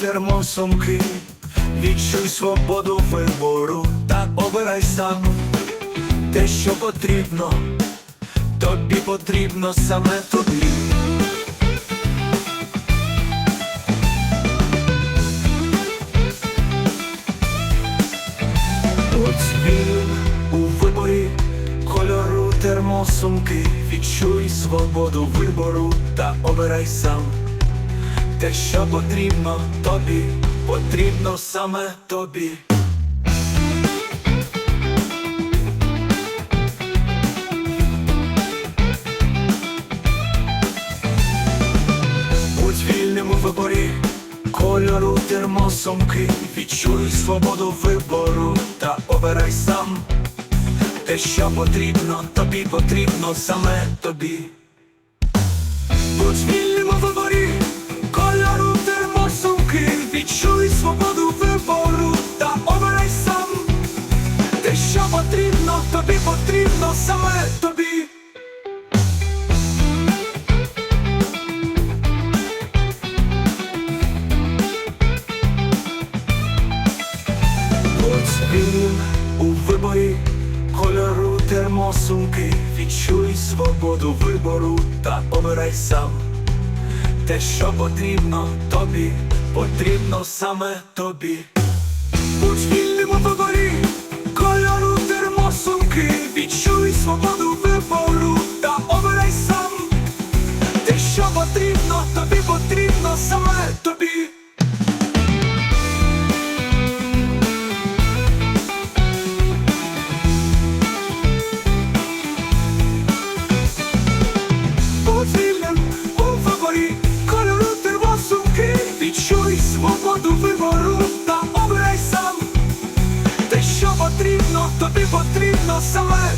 термосумки, відчуй свободу вибору. Та обирай сам те, що потрібно, тобі потрібно саме тобі. Ось він у виборі. Кольору термосумки, відчуй свободу вибору. Та обирай сам. Те, що потрібно тобі, потрібно саме тобі. Будь вільним у виборі кольору термосумки, відчуй свободу вибору та обирай сам. Те, що потрібно, тобі потрібно саме тобі. Будь вільним у виборі саме тобі. Будь вільним у виборі кольору термосумки, відчуй свободу вибору та обирай сам. Те, що потрібно тобі, потрібно саме тобі. Будь вільним свободу вибору та обирай сам. Те, що потрібно, тобі потрібно саме тобі. Відчуй свободу вибору та обирай сам Те, що потрібно, тобі потрібно саме